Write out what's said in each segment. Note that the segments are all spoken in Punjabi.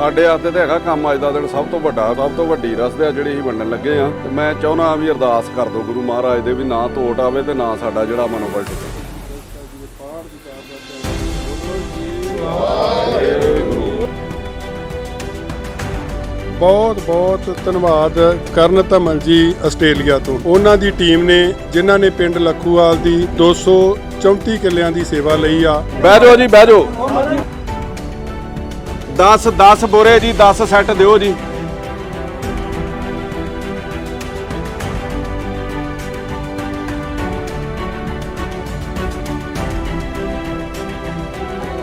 ਸਾਡੇ ਵਾਸਤੇ ਤਾਂ ਹੈਗਾ ਕੰਮ ਅੱਜ ਦਾ ਦਿਨ ਸਭ ਤੋਂ ਵੱਡਾ ਸਭ ਤੋਂ ਵੱਡੀ ਰਸਤੇ ਆ ਜਿਹੜੀ ਅਸੀਂ ਵੰਡਣ ਲੱਗੇ ਆ। ਤੇ ਮੈਂ ਚਾਹੁੰਦਾ ਵੀ ਅਰਦਾਸ ਕਰ ਦਿਓ ਗੁਰੂ ਮਹਾਰਾਜ ਦੇ ਵੀ ਨਾ ਤੋਟ ਆਵੇ ਤੇ ਨਾ ਸਾਡਾ ਜਿਹੜਾ ਮਨੋਬਲ ਟੁੱਟੇ। ਬਹੁਤ ਬਹੁਤ ਧੰਨਵਾਦ ਕਰਨ ਧਮਲ ਜੀ ਆਸਟ੍ਰੇਲੀਆ ਤੋਂ। ਉਹਨਾਂ ਦੀ ਟੀਮ ਨੇ ਜਿਨ੍ਹਾਂ ਨੇ ਪਿੰਡ ਲੱਖੂਵਾਲ ਦੀ 234 ਕਿੱਲਿਆਂ ਦੀ ਸੇਵਾ ਲਈ ਆ। ਬਹਿ ਜਾਓ ਜੀ ਬਹਿ ਜਾਓ। 10 10 ਬੋਰੇ ਜੀ 10 ਸੈੱਟ ਦਿਓ ਜੀ।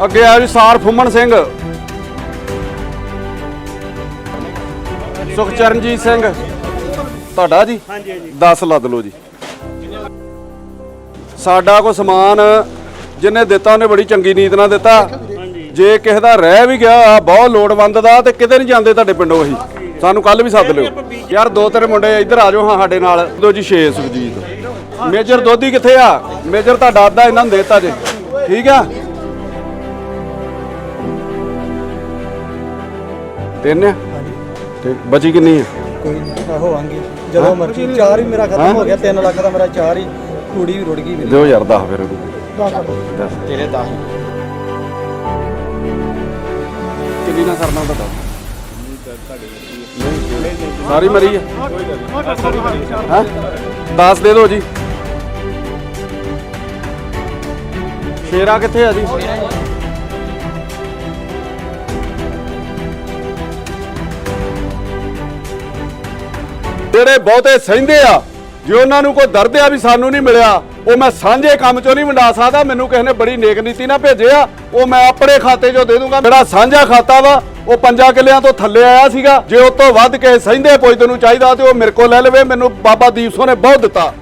ਅੱਗੇ ਆ ਜੀ ਸਾਰ ਫੁੰਮਣ ਸਿੰਘ। ਸੁਖਚਰਨਜੀਤ ਸਿੰਘ। ਤੁਹਾਡਾ ਜੀ? ਹਾਂਜੀ ਹਾਂਜੀ। 10 ਲੱਦ ਲਓ ਜੀ। ਸਾਡਾ ਕੋ ਸਮਾਨ ਜਿਹਨੇ ਦਿੱਤਾ ਉਹਨੇ ਬੜੀ ਚੰਗੀ ਨੀਤ ਨਾਲ ਦਿੱਤਾ। ਜੇ ਕਿਸੇ ਦਾ ਰਹਿ ਵੀ ਗਿਆ ਬਹੁਤ ਲੋੜਵੰਦ ਦਾ ਤੇ ਕਿਤੇ ਨਹੀਂ ਜਾਂਦੇ ਤੁਹਾਡੇ ਪਿੰਡੋਂ ਅਸੀਂ। ਸਾਨੂੰ ਕੱਲ ਵੀ ਸੱਦ ਲਿਓ। ਯਾਰ ਦੋ ਤੇਰੇ ਮੁੰਡੇ ਇੱਧਰ ਆ ਜਾਓ ਹਾਂ ਸਾਡੇ ਨਾਲ। ਦੋ ਜੀ 6 ਸੁਖਜੀਤ। ਮੇਜਰ ਦੋਧੀ ਕਿੱਥੇ ਆ? ਮੇਜਰ ਤੁਹਾਡਾ ਅੱਧਾ ਇਹਨਾਂ ਨੂੰ ਦੇਤਾ ਜੇ। ਠੀਕ ਆ? ਤਿੰਨ ਆ? ਤੇ ਬਚੀ ਕਿੰਨੀ ਆ? ਕੋਈ ਨਹੀਂ ਹੋਵਾਂਗੇ। ਜਦੋਂ ਮਰਜ਼ੀ। ਚਾਰ ਹੀ ਮੇਰਾ? ਖਤਮ ਹੋ? ਗਿਆ 3 ਲੱਖ ਦਾ ਮੇਰਾ ਚਾਰ ਹੀ। ਕੁੜੀ ਵੀ ਰੁੜ ਗਈ ਮੇਰੀ। ਦਿਓ ਯਾਰ 10 ਫਿਰ। ਤੇਰੇ 10 ਕਿੰਨੀ ਨਾ ਸਰਨਾ ਤੁਹਾਡਾ ਸਾਰੀ ਮਰੀ ਹੈ? 10 ਦੇ ਦਿਓ ਜੀ। ਸ਼ੇਰਾ ਕਿੱਥੇ ਆ ਜੀ? ਜਿਹੜੇ ਬਹੁਤੇ ਸਹਿੰਦੇ ਆ। ਜੇ ਉਹਨਾਂ ਨੂੰ ਕੋਈ ਦਰਦ ਆ ਵੀ ਸਾਨੂੰ ਨਹੀਂ ਮਿਲਿਆ ਉਹ ਮੈਂ ਸਾਂਝੇ ਕੰਮ ਚੋਂ ਨਹੀਂ ਵੰਡਾ ਸਕਦਾ ਮੈਨੂੰ ਕਿਸੇ ਨੇ ਬੜੀ ਨੇਕ ਨੀਤੀ ਨਾਲ ਭੇਜਿਆ ਉਹ ਮੈਂ ਆਪਣੇ ਖਾਤੇ 'ਚੋਂ ਦੇ ਦੂੰਗਾ। ਮੇਰਾ ਸਾਂਝਾ ਖਾਤਾ ਵਾ ਉਹ ਪੰਜਾਂ ਕਿੱਲਿਆਂ ਤੋਂ ਥੱਲੇ ਆਇਆ ਸੀਗਾ ਜੇ ਉਹ ਤੋਂ ਵੱਧ ਕੇ ਸਹਿੰਦੇ ਪੁੱਜਦੇ ਨੂੰ ਚਾਹੀਦਾ ਤੇ ਉਹ ਮੇਰੇ ਕੋਲ ਲੈ ਲਵੇ ਮੈਨੂੰ ਬਾਬਾ ਦੀਪ ਸਿੰਘ ਨੇ ਬਹੁਤ ਦਿੱਤਾ।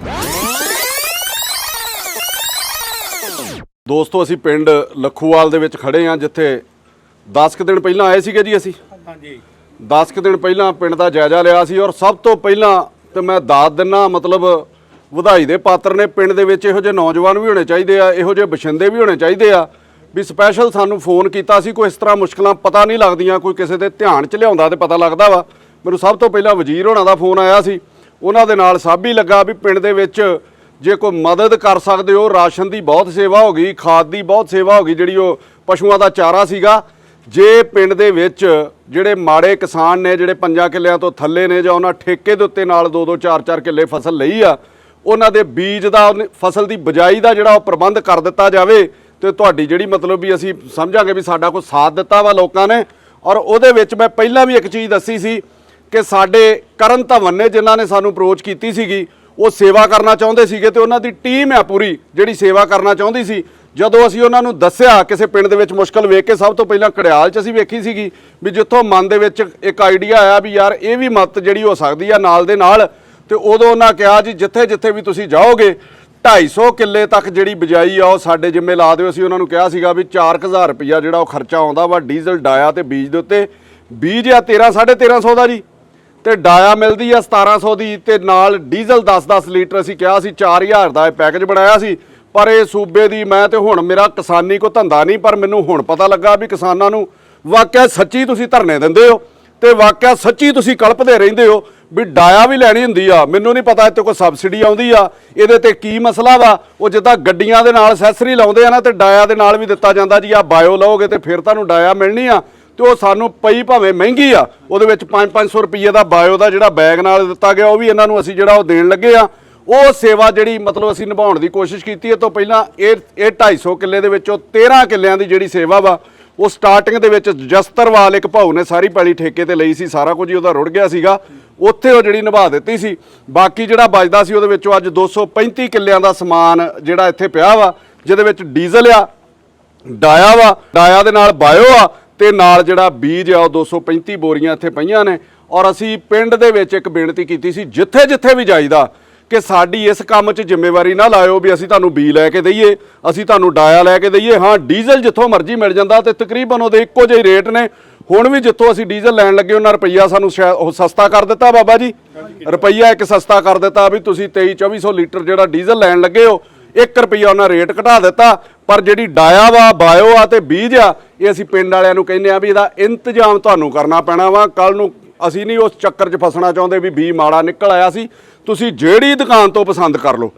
ਦੋਸਤੋ ਅਸੀਂ ਪਿੰਡ ਲੱਖੂਵਾਲ ਦੇ ਵਿੱਚ ਖੜੇ ਆ ਜਿੱਥੇ 10 ਕੁ ਦਿਨ ਪਹਿਲਾਂ ਆਏ ਸੀਗੇ ਜੀ ਅਸੀਂ। ਹਾਂਜੀ। 10 ਕੁ ਦਿਨ ਪਹਿਲਾਂ ਪਿੰਡ ਦਾ ਜਾਇਜ਼ਾ ਲਿਆ ਸੀ ਔਰ ਸਭ ਤੋਂ ਪਹਿਲਾਂ ਤੇ ਮੈਂ ਦਾਤ ਦਿੰਨਾ ਮਤਲਬ ਵਧਾਈ ਦੇ ਪਾਤਰ ਨੇ ਪਿੰਡ ਦੇ ਵਿੱਚ ਇਹੋ ਜਿਹੇ ਨੌਜਵਾਨ ਵੀ ਹੋਣੇ ਚਾਹੀਦੇ ਆ, ਇਹੋ ਜਿਹੇ ਬਸ਼ਿੰਦੇ ਵੀ ਹੋਣੇ ਚਾਹੀਦੇ ਆ। ਵੀ ਸਪੈਸ਼ਲ ਸਾਨੂੰ ਫੋਨ ਕੀਤਾ ਸੀ, ਕੋਈ ਇਸ ਤਰ੍ਹਾਂ ਮੁਸ਼ਕਲਾਂ ਪਤਾ ਨਹੀਂ ਲੱਗਦੀਆਂ, ਕੋਈ ਕਿਸੇ ਦੇ ਧਿਆਨ 'ਚ ਲਿਆਉਂਦਾ ਤੇ ਪਤਾ ਲੱਗਦਾ ਵਾ। ਮੈਨੂੰ ਸਭ ਤੋਂ ਪਹਿਲਾਂ ਵਜ਼ੀਰ ਹੋਣਾ ਦਾ ਫੋਨ ਆਇਆ ਸੀ। ਉਹਨਾਂ ਦੇ ਨਾਲ ਸਭ ਹੀ ਲੱਗਾ ਵੀ ਪਿੰਡ ਦੇ ਵਿੱਚ ਜੇ ਕੋਈ ਮਦਦ ਕਰ ਸਕਦੇ ਹੋ, ਰਾਸ਼ਨ ਦੀ ਬਹੁਤ ਸੇਵਾ ਹੋ ਗਈ, ਖਾਦ ਦੀ ਬਹੁਤ ਸੇਵਾ ਹੋ ਗਈ, ਜਿਹੜੀ ਉਹ ਪਸ਼ੂਆਂ ਦਾ ਚਾਰਾ ਸੀਗਾ। ਜੇ ਪਿੰਡ ਦੇ ਵਿੱਚ ਜਿਹੜੇ ਮਾੜੇ ਕਿਸਾਨ ਨੇ, ਜਿਹੜੇ ਪੰਜਾਂ ਕਿੱਲਿਆਂ ਤੋਂ ਥੱਲੇ ਨੇ ਜਾਂ ਉਹਨਾਂ ਠੇਕੇ ਦੇ ਉੱਤੇ ਨਾਲ ਦੋ ਦੋ ਚਾਰ ਚਾਰ ਕਿੱਲੇ ਫਸਲ ਲਈ ਆ ਉਹਨਾਂ ਦੇ ਬੀਜ ਦਾ, ਉਹਨੇ- ਫਸਲ ਦੀ ਬਜਾਈ ਦਾ ਜਿਹੜਾ ਉਹ ਪ੍ਰਬੰਧ ਕਰ ਦਿੱਤਾ ਜਾਵੇ ਤੇ ਤੁਹਾਡੀ ਜਿਹੜੀ ਮਤਲਬ ਵੀ ਅਸੀਂ ਸਮਝਾਂਗੇ ਵੀ ਸਾਡਾ ਕੋਈ ਸਾਥ ਦਿੱਤਾ ਵਾ ਲੋਕਾਂ ਨੇ। ਔਰ ਉਹਦੇ ਵਿੱਚ ਮੈਂ ਪਹਿਲਾਂ ਵੀ ਇੱਕ ਚੀਜ਼ ਦੱਸੀ ਸੀ ਕਿ ਸਾਡੇ ਕਰਨ ਧਵਨ ਨੇ ਜਿਨ੍ਹਾਂ ਨੇ ਸਾਨੂੰ ਅਪਰੋਚ ਕੀਤੀ ਸੀਗੀ, ਉਹ ਸੇਵਾ ਕਰਨਾ ਚਾਹੁੰਦੇ ਸੀਗੇ ਤੇ ਉਹਨਾਂ ਦੀ ਟੀਮ ਆ ਪੂਰੀ ਜਿਹੜੀ ਸੇਵਾ ਕਰਨਾ ਚਾਹੁੰਦੀ ਸੀ। ਜਦੋਂ ਅਸੀਂ ਉਹਨਾਂ ਨੂੰ ਦੱਸਿਆ, ਕਿਸੇ ਪਿੰਡ ਦੇ ਵਿੱਚ ਮੁਸ਼ਕਲ ਵੇਖ ਕੇ ਸਭ ਤੋਂ ਪਹਿਲਾਂ ਕੜਿਆਲ 'ਚ ਅਸੀਂ ਵੇਖੀ ਸੀਗੀ ਵੀ ਜਿੱਥੋਂ ਮਨ ਦੇ ਵਿੱਚ ਇੱਕ ਆਈਡੀਆ ਆਇਆ ਵੀ ਯਾਰ ਇਹ ਵੀ ਮਤ ਜਿਹੜੀ ਹੋ ਸਕਦੀ ਆ ਨਾਲ ਦੇ ਨਾਲ ਤੇ ਉਦੋਂ ਉਹਨਾਂ ਕਿਹਾ ਜੀ, ਜਿੱਥੇ ਜਿੱਥੇ ਵੀ ਤੁਸੀਂ ਜਾਓਗੇ 250 ਕਿੱਲੇ ਤੱਕ ਜਿਹੜੀ ਬਿਜਾਈ ਆ, ਉਹ ਸਾਡੇ ਜਿੰਮੇ ਲਾ ਦਿਓ। ਅਸੀਂ ਉਹਨਾਂ ਨੂੰ ਕਿਹਾ ਸੀਗਾ ਵੀ 4000 ਰੁਪਇਆ ਜਿਹੜਾ ਉਹ ਖਰਚਾ ਆਉਂਦਾ ਵਾ ਡੀਜ਼ਲ, ਡਾਇਆ ਤੇ ਬੀਜ ਦੇ ਉੱਤੇ। ਬੀਜ ਆ 13 1350 ਦਾ ਜੀ। ਤੇ ਡਾਇਆ ਮਿਲਦੀ ਆ 1700 ਦੀ ਤੇ ਨਾਲ ਡੀਜ਼ਲ 10-10 ਲੀਟਰ ਅਸੀਂ ਕਿਹਾ ਸੀ 4000 ਦਾ ਇਹ ਪੈਕੇਜ ਬਣਾਇਆ ਸੀ। ਪਰ ਇਹ ਸੂਬੇ ਦੀ ਮੈਂ ਤੇ ਹੁਣ ਮੇਰਾ ਕਿਸਾਨੀ ਕੋ ਧੰਦਾ ਨਹੀਂ, ਪਰ ਮੈਨੂੰ ਹੁਣ ਪਤਾ ਲੱਗਾ ਵੀ ਕਿਸਾਨਾਂ ਨੂੰ ਵਾਕਿਆ ਸੱਚੀ ਤੁਸੀਂ ਧਰਨੇ ਦਿੰਦੇ ਹੋ। ਤੇ ਵਾਕਿਆ ਸੱਚੀ ਤੁਸੀਂ ਕਲਪਦੇ ਰਹਿੰਦੇ ਹੋ ਵੀ ਡਾਇਆ ਵੀ ਲੈਣੀ ਹੁੰਦੀ ਆ। ਮੈਨੂੰ ਨਹੀਂ ਪਤਾ ਇੱਥੇ ਕੋਈ ਸਬਸਿਡੀ ਆਉਂਦੀ ਆ। ਇਹਦੇ ਤੇ ਕੀ ਮਸਲਾ ਵਾ? ਉਹ ਜਿੱਦਾਂ ਗੱਡੀਆਂ ਦੇ ਨਾਲ ਅਸੈਸਰੀ ਲਾਉਂਦੇ ਆ ਨਾ ਤੇ ਡਾਇਆ ਦੇ ਨਾਲ ਵੀ ਦਿੱਤਾ ਜਾਂਦਾ ਜੀ। ਆ ਬਾਇਓ ਲਓਗੇ ਤੇ ਫਿਰ ਤੁਹਾਨੂੰ ਡਾਇਆ ਮਿਲਣੀ ਆ ਤੇ ਉਹ ਸਾਨੂੰ ਪਈ ਭਾਵੇਂ ਮਹਿੰਗੀ ਆ। ਉਹਦੇ ਵਿੱਚ 5-500 ਰੁਪਏ ਦਾ ਬਾਇਓ ਦਾ ਜਿਹੜਾ ਬੈਗ ਨਾਲ ਦਿੱਤਾ ਗਿਆ, ਉਹ ਵੀ ਇਹਨਾਂ ਨੂੰ ਅਸੀਂ ਜਿਹੜਾ ਉਹ ਦੇਣ ਲੱਗੇ ਆ। ਉਹ ਸੇਵਾ ਜਿਹੜੀ ਮਤਲਬ ਅਸੀਂ ਨਿਭਾਉਣ ਦੀ ਕੋਸ਼ਿਸ਼ ਕੀਤੀ। ਹੈ ਤੋਂ ਪਹਿਲਾਂ ਇਹ ਇਹ 250 ਕਿੱਲੇ ਦੇ ਵਿੱਚੋਂ 13 ਕਿੱਲਿਆਂ ਦੀ ਜਿਹੜੀ ਸੇਵਾ ਵਾ ਉਹ ਸਟਾਰਟਿੰਗ ਦੇ ਵਿੱਚ ਜਸਤਰਵਾਲ ਇੱਕ ਭਾਊ ਨੇ ਸਾਰੀ ਪੈਲੀ ਠੇਕੇ ਤੇ ਲਈ ਸੀ, ਸਾਰਾ ਕੁਝ ਹੀ ਉਹਦਾ ਰੁੜ ਗਿਆ ਸੀਗਾ। ਉੱਥੇ ਉਹ ਜਿਹੜੀ ਨਿਭਾ ਦਿੱਤੀ ਸੀ। ਬਾਕੀ ਜਿਹੜਾ ਬਚਦਾ ਸੀ ਉਹਦੇ ਵਿੱਚੋਂ ਅੱਜ 235 ਕਿੱਲਿਆਂ ਦਾ ਸਮਾਨ ਜਿਹੜਾ ਇੱਥੇ ਪਿਆ ਵਾ, ਜਿਹਦੇ ਵਿੱਚ ਡੀਜ਼ਲ ਆ, ਡਾਇਆ ਵਾ, ਡਾਇਆ ਦੇ ਨਾਲ ਬਾਇਓ ਆ, ਤੇ ਨਾਲ ਜਿਹੜਾ ਬੀਜ ਆ, ਉਹ 235 ਬੋਰੀਆਂ ਇੱਥੇ ਪਈਆਂ ਨੇ। ਔਰ ਅਸੀਂ ਪਿੰਡ ਦੇ ਵਿੱਚ ਇੱਕ ਬੇਨਤੀ ਕੀਤੀ ਸੀ ਜਿੱਥੇ ਜਿੱਥੇ ਵੀ ਜਾਈਦਾ ਕਿ ਸਾਡੀ ਇਸ ਕੰਮ 'ਚ ਜ਼ਿੰਮੇਵਾਰੀ ਨਾ ਲਾਇਓ ਵੀ ਅਸੀਂ ਤੁਹਾਨੂੰ ਬੀ ਲੈ ਕੇ ਦਈਏ, ਅਸੀਂ ਤੁਹਾਨੂੰ ਡਾਇਆ ਲੈ ਕੇ ਦਈਏ। ਹਾਂ, ਡੀਜ਼ਲ ਜਿੱਥੋਂ ਮਰਜ਼ੀ ਮਿਲ ਜਾਂਦਾ ਤੇ ਤਕਰੀਬਨ ਉਹਦੇ ਇੱਕੋ ਜਿਹੇ ਰੇਟ ਨੇ। ਹੁਣ ਵੀ ਜਿੱਥੋਂ ਅਸੀਂ ਡੀਜ਼ਲ ਲੈਣ ਲੱਗੇ ਉਹਨਾਂ ਰੁਪਈਆ ਸਾਨੂੰ ਸ਼ਾਇਦ ਉਹ ਸਸਤਾ ਕਰ ਦਿੱਤਾ ਬਾਬਾ ਜੀ। ਰੁਪਈਆ ਇੱਕ ਸਸਤਾ ਕਰ ਦਿੱਤਾ ਵੀ ਤੁਸੀਂ 23 2400 ਲੀਟਰ ਜਿਹੜਾ ਡੀਜ਼ਲ ਲੈਣ ਲੱਗੇ ਹੋ 1 ਰੁਪਈਆ ਉਹਨਾਂ ਰੇਟ ਘਟਾ ਦਿੱਤਾ। ਪਰ ਜਿਹੜੀ ਡਾਇਆ ਵਾ, ਬਾਇਓ ਆ ਤੇ ਬੀਜ ਆ, ਇਹ ਅਸੀਂ ਪਿੰਡ ਵਾਲਿਆਂ ਨੂੰ ਕਹਿੰਦੇ ਆ ਵੀ ਇਹਦਾ ਇੰਤਜ਼ਾਮ ਤੁਹਾਨੂੰ ਕਰਨਾ ਪੈਣਾ ਵਾ। ਕੱਲ ਨੂੰ ਅਸੀਂ ਨਹੀਂ ਉਸ ਚੱਕਰ 'ਚ ਫਸਣਾ ਚਾਹੁੰਦੇ ਵੀ ਬੀ ਮਾੜਾ ਨਿਕਲ ਆਇਆ ਸੀ। ਤੁਸੀਂ ਜਿਹੜੀ ਦੁਕਾਨ ਤੋਂ ਪਸੰਦ ਕਰ ਲਓ।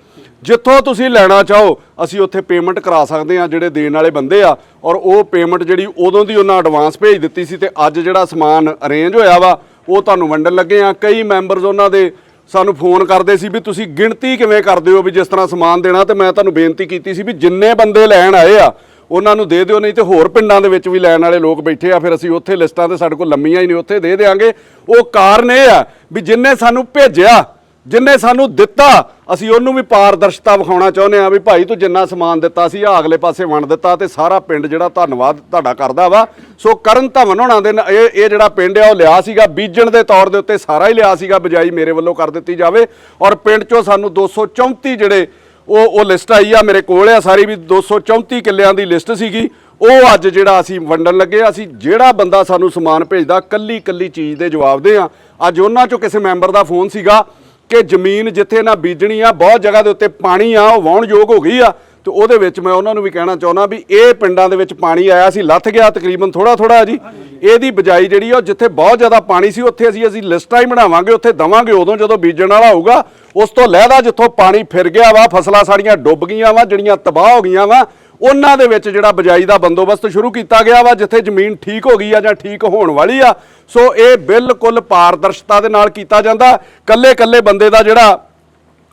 ਜਿੱਥੋਂ ਤੁਸੀਂ ਲੈਣਾ ਚਾਹੋ, ਅਸੀਂ ਉੱਥੇ ਪੇਮੈਂਟ ਕਰਾ ਸਕਦੇ ਆ ਜਿਹੜੇ ਦੇਣ ਵਾਲੇ ਬੰਦੇ ਆ। ਔਰ ਉਹ ਪੇਮੈਂਟ ਜਿਹੜੀ ਉਦੋਂ ਦੀ ਉਹਨਾਂ ਐਡਵਾਂਸ ਭੇਜ ਦਿੱਤੀ ਸੀ ਤੇ ਅੱਜ ਜਿਹੜਾ ਸਮਾਨ ਅਰੇਂਜ ਹੋਇਆ ਵਾ, ਉਹ ਤੁਹਾਨੂੰ ਵੰਡਣ ਲੱਗੇ ਆ ਕਈ ਮੈਂਬਰਸ ਉਹਨਾਂ ਦੇ ਸਾਨੂੰ ਫੋਨ ਕਰਦੇ ਸੀ ਵੀ ਤੁਸੀਂ ਗਿਣਤੀ ਕਿਵੇਂ ਕਰਦੇ ਹੋ ਵੀ ਜਿਸ ਤਰ੍ਹਾਂ ਸਮਾਨ ਦੇਣਾ ਤੇ ਮੈਂ ਤੁਹਾਨੂੰ ਬੇਨਤੀ ਕੀਤੀ ਸੀ ਵੀ ਜਿੰਨੇ ਬੰਦੇ ਲੈਣ ਆਏ ਆ ਉਹਨਾਂ ਨੂੰ ਦੇ ਦਿਓ, ਨਹੀਂ ਤੇ ਹੋਰ ਪਿੰਡਾਂ ਦੇ ਵਿੱਚ ਵੀ ਲੈਣ ਵਾਲੇ ਲੋਕ ਬੈਠੇ ਆ, ਫਿਰ ਅਸੀਂ ਉੱਥੇ ਲਿਸਟਾਂ ਤੇ ਸਾਡੇ ਕੋਲ ਲੰਮੀਆਂ ਹੀ ਨਹੀਂ, ਉੱਥੇ ਦੇ ਦੇਾਂਗੇ ਉਹ ਕਾਰਨ ਇਹ ਆ ਵੀ ਜਿੰਨੇ ਸਾਨੂੰ ਭੇਜਿਆ, ਜਿੰਨੇ ਸਾਨੂੰ ਦਿੱਤਾ, ਅਸੀਂ ਉਹਨੂੰ ਵੀ ਪਾਰਦਰਸ਼ਤਾ ਵਿਖਾਉਣਾ ਚਾਹੁੰਦੇ ਆ ਵੀ ਭਾਈ ਤੂੰ ਜਿੰਨਾ ਸਮਾਨ ਦਿੱਤਾ ਸੀ ਆ ਅਗਲੇ ਪਾਸੇ ਵੰਡ ਦਿੱਤਾ ਤੇ ਸਾਰਾ ਪਿੰਡ ਜਿਹੜਾ ਧੰਨਵਾਦ ਤੁਹਾਡਾ ਕਰਦਾ ਵਾ। ਸੋ ਕਰਨ ਧਵਨ ਹੋਣਾ ਦੇ ਇਹ ਇਹ ਜਿਹੜਾ ਪਿੰਡ ਆ, ਉਹ ਲਿਆ ਸੀਗਾ, ਬੀਜਣ ਦੇ ਤੌਰ ਦੇ ਉੱਤੇ ਸਾਰਾ ਹੀ ਲਿਆ ਸੀਗਾ, ਬਜਾਈ ਮੇਰੇ ਵੱਲੋਂ ਕਰ ਦਿੱਤੀ ਜਾਵੇ। ਔਰ ਪਿੰਡ ਚੋਂ ਸਾਨੂੰ 234 ਜਿਹੜੇ ਉਹ ਉਹ ਲਿਸਟ ਆਈ ਆ ਮੇਰੇ ਕੋਲ ਆ ਸਾਰੀ ਵੀ 234 ਕਿੱਲਿਆਂ ਦੀ ਲਿਸਟ ਸੀਗੀ। ਉਹ ਅੱਜ ਜਿਹੜਾ ਅਸੀਂ ਵੰਡਣ ਲੱਗੇ ਆ, ਅਸੀਂ ਜਿਹੜਾ ਬੰਦਾ ਸਾਨੂੰ ਸਮਾਨ ਭੇਜਦਾ ਕੱਲੀ ਕੱਲੀ ਚੀਜ਼ ਦੇ ਜਵਾਬ ਦੇ ਆ। ਅੱਜ ਉਹਨਾਂ ਚੋਂ ਕਿਸੇ ਮੈਂਬਰ ਦਾ ਫੋਨ ਸੀਗਾ ਕਿ ਜ਼ਮੀਨ ਜਿੱਥੇ ਨਾ ਬੀਜਣੀ ਆ, ਬਹੁਤ ਜਗ੍ਹਾ ਦੇ ਉੱਤੇ ਪਾਣੀ ਆ, ਉਹ ਵਾਹੁਣ ਯੋਗ ਹੋ ਗਈ ਆ। ਤੇ ਉਹਦੇ ਵਿੱਚ ਮੈਂ ਉਹਨਾਂ ਨੂੰ ਵੀ ਕਹਿਣਾ ਚਾਹੁੰਦਾ ਵੀ ਇਹ ਪਿੰਡਾਂ ਦੇ ਵਿੱਚ ਪਾਣੀ ਆਇਆ ਸੀ, ਲੱਥ ਗਿਆ ਤਕਰੀਬਨ ਥੋੜਾ ਥੋੜਾ ਜੀ। ਇਹਦੀ ਬਜਾਈ ਜਿਹੜੀ ਆ ਉਹ ਜਿੱਥੇ ਬਹੁਤ ਜ਼ਿਆਦਾ ਪਾਣੀ ਸੀ, ਉੱਥੇ ਅਸੀਂ ਅਸੀਂ ਲਿਸਟਾਂ ਹੀ ਬਣਾਵਾਂਗੇ, ਉੱਥੇ ਦਵਾਂਗੇ ਉਦੋਂ ਜਦੋਂ ਬੀਜਣ ਵਾਲਾ ਹੋਊਗਾ। ਉਸ ਤੋਂ ਲਹਿਦਾ ਜਿੱਥੋਂ ਪਾਣੀ ਫਿਰ ਗਿਆ ਵਾ, ਫਸਲਾਂ ਸਾਡੀਆਂ ਡੁੱਬ ਗਈਆਂ ਵਾ, ਜਿਹੜੀਆਂ ਤਬਾਹ ਹੋ ਗਈਆਂ ਵਾ, ਉਹਨਾਂ ਦੇ ਵਿੱਚ ਜਿਹੜਾ ਬਜਾਈ ਦਾ ਬੰਦੋਬਸਤ ਸ਼ੁਰੂ ਕੀਤਾ ਗਿਆ ਵਾ, ਜਿੱਥੇ ਜ਼ਮੀਨ ਠੀਕ ਹੋ ਗਈ ਆ ਜਾਂ ਠੀਕ ਹੋਣ ਵਾਲੀ ਆ। ਸੋ ਇਹ ਬਿਲਕੁਲ ਪਾਰਦਰਸ਼ਤਾ ਦੇ ਨਾਲ ਕੀਤਾ ਜਾਂਦਾ। ਕੱਲੇ ਕੱਲੇ ਬੰਦੇ ਦਾ ਜਿਹੜਾ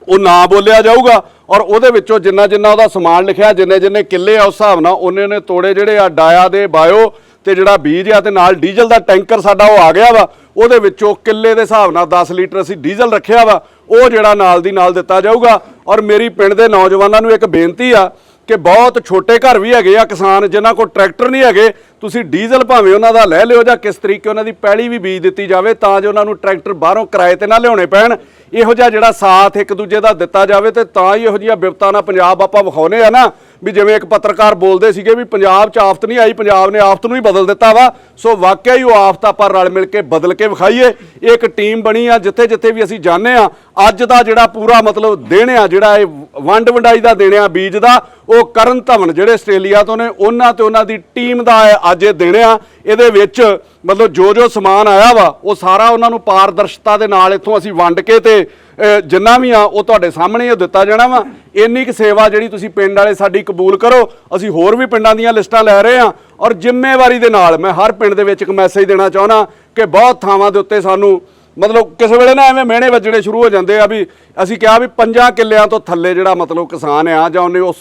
ਉਹ ਨਾ ਬੋਲਿਆ ਜਾਊਗਾ। ਔਰ ਉਹਦੇ ਵਿੱਚੋਂ ਜਿੰਨਾ ਜਿੰਨਾ ਉਹਦਾ ਸਮਾਨ ਲਿਖਿਆ, ਜਿੰਨੇ ਜਿੰਨੇ ਕਿੱਲੇ ਆ, ਉਸ ਹਿਸਾਬ ਨਾਲ ਉਹਨੇ ਨੇ ਤੋੜੇ ਜਿਹੜੇ ਆ, ਡਾਇਆ ਦੇ ਬਾਇਓ ਤੇ ਜਿਹੜਾ ਬੀਜ ਆ ਤੇ ਨਾਲ ਡੀਜ਼ਲ ਦਾ ਟੈਂਕਰ ਸਾਡਾ ਉਹ ਆ ਗਿਆ ਵਾ। ਉਹਦੇ ਵਿੱਚੋਂ ਕਿੱਲੇ ਦੇ ਹਿਸਾਬ ਨਾਲ 10 ਲੀਟਰ ਅਸੀਂ ਡੀਜ਼ਲ ਰੱਖਿਆ ਵਾ। ਉਹ ਜਿਹੜਾ ਨਾਲ ਦੀ ਨਾਲ ਦਿੱਤਾ ਜਾਊਗਾ। ਔਰ ਮੇਰੀ ਪਿੰਡ ਦੇ ਨੌਜਵਾਨਾਂ ਨੂੰ ਇੱਕ ਬੇਨਤੀ ਆ ਕਿ ਬਹੁਤ ਛੋਟੇ ਘਰ ਵੀ ਹੈਗੇ ਆ ਕਿਸਾਨ ਜਿਨ੍ਹਾਂ ਕੋਲ ਟਰੈਕਟਰ ਨਹੀਂ ਹੈਗੇ, ਤੁਸੀਂ ਡੀਜ਼ਲ ਭਾਵੇਂ ਉਹਨਾਂ ਦਾ ਲੈ ਲਿਓ ਜਾਂ ਕਿਸ ਤਰੀਕੇ ਉਹਨਾਂ ਦੀ ਪੈਲੀ ਵੀ ਬੀਜ ਦਿੱਤੀ ਜਾਵੇ ਤਾਂ ਜੋ ਉਹਨਾਂ ਨੂੰ ਟਰੈਕਟਰ ਬਾਹਰੋਂ ਕਿਰਾਏ ਤੇ ਨਾ ਲਿਆਉਣੇ ਪੈਣ। ਇਹੋ ਜਿਹਾ ਜਿਹੜਾ ਸਾਥ ਇੱਕ ਦੂਜੇ ਦਾ ਦਿੱਤਾ ਜਾਵੇ ਤੇ ਤਾਂ ਹੀ ਇਹੋ ਜਿਹੀਆਂ ਵਿਪਤਾ ਨਾਲ ਪੰਜਾਬ ਆਪਾਂ ਵਿਖਾਉਨੇ ਆ ਨਾ, ਵੀ ਜਿਵੇਂ ਇੱਕ ਪੱਤਰਕਾਰ ਬੋਲਦੇ ਸੀਗੇ ਵੀ ਪੰਜਾਬ 'ਚ ਆਫਤ ਨਹੀਂ ਆਈ, ਪੰਜਾਬ ਨੇ ਆਫਤ ਨੂੰ ਹੀ ਬਦਲ ਦਿੱਤਾ ਵਾ। ਸੋ ਵਾਕਿਆ ਹੀ ਉਹ ਆਫਤ ਆਪਾਂ ਰਲ ਮਿਲ ਕੇ ਬਦਲ ਕੇ ਵਿਖਾਈਏ। ਇਹ ਇੱਕ ਟੀਮ ਬਣੀ ਆ ਜਿੱਥੇ ਜਿੱਥੇ ਵੀ ਅਸੀਂ ਜਾਂਦੇ ਆ, ਅੱਜ ਦਾ ਜਿਹੜਾ ਪੂਰਾ ਮਤਲਬ ਦੇਣ ਆ, ਜਿਹੜਾ ਇਹ ਵੰਡ ਵੰਡਾਈ ਦਾ ਦੇਣ ਆ ਬੀਜ ਦਾ, ਉਹ ਕਰਨ ਧਵਨ ਜਿਹੜੇ ਆਸਟ੍ਰੇਲੀਆ ਤੋਂ ਨੇ, ਉਹਨਾਂ ਤੇ ਉਹਨਾਂ ਦੀ ਟੀਮ ਦਾ ਅੱਜ ਇਹ ਦੇਣ ਆ ਇਹਦੇ ਵਿੱਚ ਮਤਲਬ ਜੋ ਜੋ ਸਮਾਨ ਆਇਆ ਵਾ, ਉਹ ਸਾਰਾ ਉਹਨਾਂ ਨੂੰ ਪਾਰਦਰਸ਼ਤਾ ਦੇ ਨਾਲ ਇੱਥੋਂ ਅਸੀਂ ਵੰਡ ਕੇ ਤੇ ਜਿੰਨਾ ਵੀ ਆ, ਉਹ ਤੁਹਾਡੇ ਸਾਹਮਣੇ ਉਹ ਦਿੱਤਾ ਜਾਣਾ ਵਾ। ਇੰਨੀ ਕੁ ਸੇਵਾ ਜਿਹੜੀ ਤੁਸੀਂ ਪਿੰਡ ਵਾਲੇ ਸਾਡੀ ਕਬੂਲ ਕਰੋ। ਅਸੀਂ ਹੋਰ ਵੀ ਪਿੰਡਾਂ ਦੀਆਂ ਲਿਸਟਾਂ ਲੈ ਰਹੇ ਆ ਔਰ ਜ਼ਿੰਮੇਵਾਰੀ ਦੇ ਨਾਲ ਮੈਂ ਹਰ ਪਿੰਡ ਦੇ ਵਿੱਚ ਇੱਕ ਮੈਸੇਜ ਦੇਣਾ ਚਾਹੁੰਦਾ ਕਿ ਬਹੁਤ ਥਾਵਾਂ ਦੇ ਉੱਤੇ ਸਾਨੂੰ ਮਤਲਬ ਕਿਸੇ ਵੇਲੇ ਨਾ ਐਵੇਂ ਮਿਹਣੇ ਵੱਜਣੇ ਸ਼ੁਰੂ ਹੋ ਜਾਂਦੇ ਆ ਵੀ ਅਸੀਂ ਕਿਹਾ ਵੀ ਪੰਜਾਂ ਕਿੱਲਿਆਂ ਤੋਂ ਥੱਲੇ ਜਿਹੜਾ ਮਤਲਬ ਕਿਸਾਨ ਆ ਜਾਂ ਉਹਨੇ ਉਸ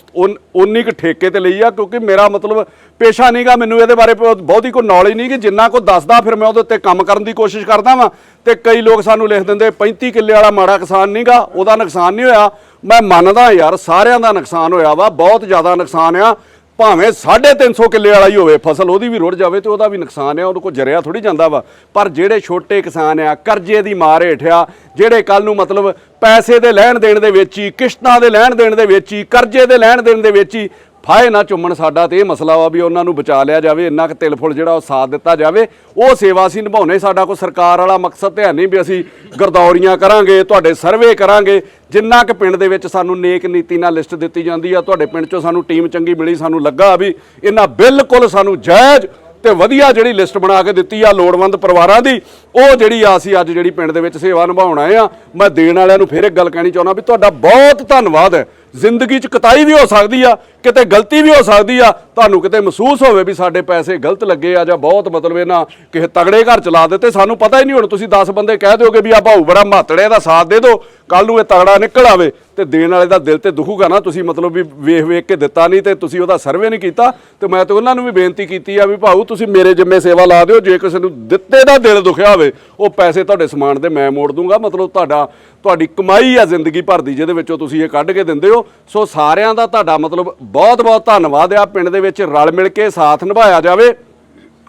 ਉਨੀ ਕੁ ਠੇਕੇ ਤੇ ਲਈ ਆ, ਕਿਉਂਕਿ ਮੇਰਾ ਮਤਲਬ ਪੇਸ਼ਾ ਨਹੀਂਗਾ ਮੈਨੂੰ ਇਹਦੇ ਬਾਰੇ ਬਹੁਤ- ਬਹੁਤੀ ਕੋਈ ਨੌਲੇਜ ਨਹੀਂ ਕਿ ਜਿੰਨਾ ਕੋ ਦੱਸਦਾ ਫਿਰ ਮੈਂ ਉਹਦੇ ਉੱਤੇ ਕੰਮ ਕਰਨ ਦੀ ਕੋਸ਼ਿਸ਼ ਕਰਦਾ ਵਾਂ। ਤੇ ਕਈ ਲੋਕ ਸਾਨੂੰ ਲਿਖ ਦਿੰਦੇ 35 ਕਿੱਲੇ ਵਾਲਾ ਮਾੜਾ ਕਿਸਾਨ ਨਹੀਂਗਾ ਉਹਦਾ ਨੁਕਸਾਨ ਨਹੀਂ ਹੋਇਆ। ਮੈਂ ਮੰਨਦਾ ਯਾਰ, ਸਾਰਿਆਂ ਦਾ ਨੁਕਸਾਨ ਹੋਇਆ ਵਾ, ਬਹੁਤ ਜ਼ਿਆਦਾ ਨੁਕਸਾਨ ਆ। ਭਾਵੇਂ 350 ਕਿੱਲੇ ਵਾਲਾ ਹੀ ਹੋਵੇ, ਫਸਲ ਉਹਦੀ ਵੀ ਰੁੜ ਜਾਵੇ ਤੇ ਉਹਦਾ ਵੀ ਨੁਕਸਾਨ ਆ, ਉਹਦੇ ਕੋਲ ਜਰਿਆ ਥੋੜੀ ਜਾਂਦਾ ਵਾ। ਪਰ ਜਿਹੜੇ ਛੋਟੇ ਕਿਸਾਨ ਆ, ਕਰਜ਼ੇ ਦੀ ਮਾਰ ਹੇਠ ਆ, ਜਿਹੜੇ ਕੱਲ ਨੂੰ ਮਤਲਬ ਪੈਸੇ ਦੇ ਲੈਣ ਦੇਣ ਦੇ ਵਿੱਚ ਹੀ, ਕਿਸ਼ਤਾਂ ਦੇ ਲੈਣ ਦੇਣ ਦੇ ਵਿੱਚ ਹੀ, ਕਰਜ਼ੇ ਦੇ ਲੈਣ ਦੇਣ ਦੇ ਵਿੱਚ ਹੀ ਫਾਏ ਨਾ ਚੁੰਮਣ ਸਾਡਾ ਤੇ ਇਹ ਮਸਲਾ ਵਾ ਵੀ ਉਹਨਾਂ ਨੂੰ ਬਚਾ ਲਿਆ ਜਾਵੇ, ਇੰਨਾ ਕੁ ਤਿਲ ਫੁੱਲ ਜਿਹੜਾ ਉਹ ਸਾਥ ਦਿੱਤਾ ਜਾਵੇ। ਉਹ ਸੇਵਾ ਅਸੀਂ ਨਿਭਾਉਣੇ, ਸਾਡਾ ਕੋਈ ਸਰਕਾਰ ਵਾਲਾ ਮਕਸਦ ਤੇ ਹੈ ਨਹੀਂ ਵੀ ਅਸੀਂ ਗਰਦੌਰੀਆਂ ਕਰਾਂਗੇ, ਤੁਹਾਡੇ ਸਰਵੇ ਕਰਾਂਗੇ। ਜਿੰਨਾ ਕੁ ਪਿੰਡ ਦੇ ਵਿੱਚ ਸਾਨੂੰ ਨੇਕ ਨੀਤੀ ਨਾਲ ਲਿਸਟ ਦਿੱਤੀ ਜਾਂਦੀ ਆ, ਤੁਹਾਡੇ ਪਿੰਡ ਚੋਂ ਸਾਨੂੰ ਟੀਮ ਚੰਗੀ ਮਿਲੀ, ਸਾਨੂੰ ਲੱਗਾ ਵੀ ਇਹਨਾਂ ਬਿਲਕੁਲ ਸਾਨੂੰ ਜਾਇਜ਼ ਤੇ ਵਧੀਆ ਜਿਹੜੀ ਲਿਸਟ ਬਣਾ ਕੇ ਦਿੱਤੀ ਆ ਲੋੜਵੰਦ ਪਰਿਵਾਰਾਂ ਦੀ, ਉਹ ਜਿਹੜੀ ਆ ਅਸੀਂ ਅੱਜ ਜਿਹੜੀ ਪਿੰਡ ਦੇ ਵਿੱਚ ਸੇਵਾ ਨਿਭਾਉਣ ਆਏ ਆ, ਮੈਂ ਦੇਣ ਵਾਲਿਆਂ ਨੂੰ ਫਿਰ ਇੱਕ ਗੱਲ ਕਹਿਣੀ ਚਾਹੁੰਦਾ ਵੀ ਤੁਹਾਡਾ ਬਹੁਤ ਧੰਨਵਾਦ ਹੈ। ਜ਼ਿੰਦਗੀ 'ਚ ਕਤਾਈ ਵੀ ਹੋ ਸਕਦੀ ਆ ਕਿਤੇ ਗਲਤੀ ਵੀ ਹੋ ਸਕਦੀ ਆ ਤੁਹਾਨੂੰ ਕਿਤੇ ਮਹਿਸੂਸ ਹੋਵੇ ਵੀ ਸਾਡੇ ਪੈਸੇ ਗਲਤ ਲੱਗੇ ਆ ਜਾਂ ਬਹੁਤ ਮਤਲਬ ਇਹਨਾਂ ਕਿਸੇ ਤਗੜੇ ਘਰ ਚਲਾ ਦਿੱਤੇ, ਸਾਨੂੰ ਪਤਾ ਹੀ ਨਹੀਂ ਹੁਣ ਤੁਸੀਂ 10 ਬੰਦੇ ਕਹਿ ਦਿਓਗੇ ਵੀ ਆ ਭਾਊ ਬੜਾ ਮਾਤੜੇ ਦਾ ਸਾਥ ਦੇ ਦਿਓ ਕੱਲ ਨੂੰ ਇਹ ਤਗੜਾ ਨਿਕਲ ਆਵੇ ਤੇ ਦੇਣ ਵਾਲੇ ਦਾ ਦਿਲ ਤੇ ਦੁਖੂਗਾ ਨਾ, ਤੁਸੀਂ ਮਤਲਬ ਵੀ ਵੇਖ ਵੇਖ ਕੇ ਦਿੱਤਾ ਨਹੀਂ ਤੇ ਤੁਸੀਂ ਉਹਦਾ ਸਰਵੇ ਨਹੀਂ ਕੀਤਾ ਤੇ ਮੈਂ ਤਾਂ ਉਹਨਾਂ ਨੂੰ ਵੀ ਬੇਨਤੀ ਕੀਤੀ ਆ ਵੀ ਭਾਊ ਤੁਸੀਂ ਮੇਰੇ ਜਿੰਮੇ ਸੇਵਾ ਲਾ ਦਿਓ, ਜੇ ਕਿਸੇ ਨੂੰ ਦਿੱਤੇ ਦਾ ਦਿਲ ਦੁਖਿਆ ਹੋਵੇ, ਉਹ ਪੈਸੇ ਤੁਹਾਡੇ ਸਮਾਨ ਦੇ ਮੈਂ ਮੋੜ ਦੂੰਗਾ, ਮਤਲਬ ਤੁਹਾਡਾ, ਤੁਹਾਡੀ ਕਮਾਈ ਆ ਜ਼ਿੰਦਗੀ ਭਰ ਦੀ, ਜਿਹਦੇ ਵਿੱਚੋਂ ਤੁਸੀਂ ਇਹ ਕੱਢ ਕੇ ਦਿੰਦੇ ਹੋ। ਸੋ ਸਾਰਿਆਂ ਦਾ ਤੁਹਾਡਾ ਮਤਲਬ ਬਹੁਤ ਬਹੁਤ ਧੰਨਵਾਦ ਆ, ਪਿੰਡ ਦੇ ਵਿੱਚ ਰਲ ਮਿਲ ਕੇ ਸਾਥ ਨਿਭਾਇਆ ਜਾਵੇ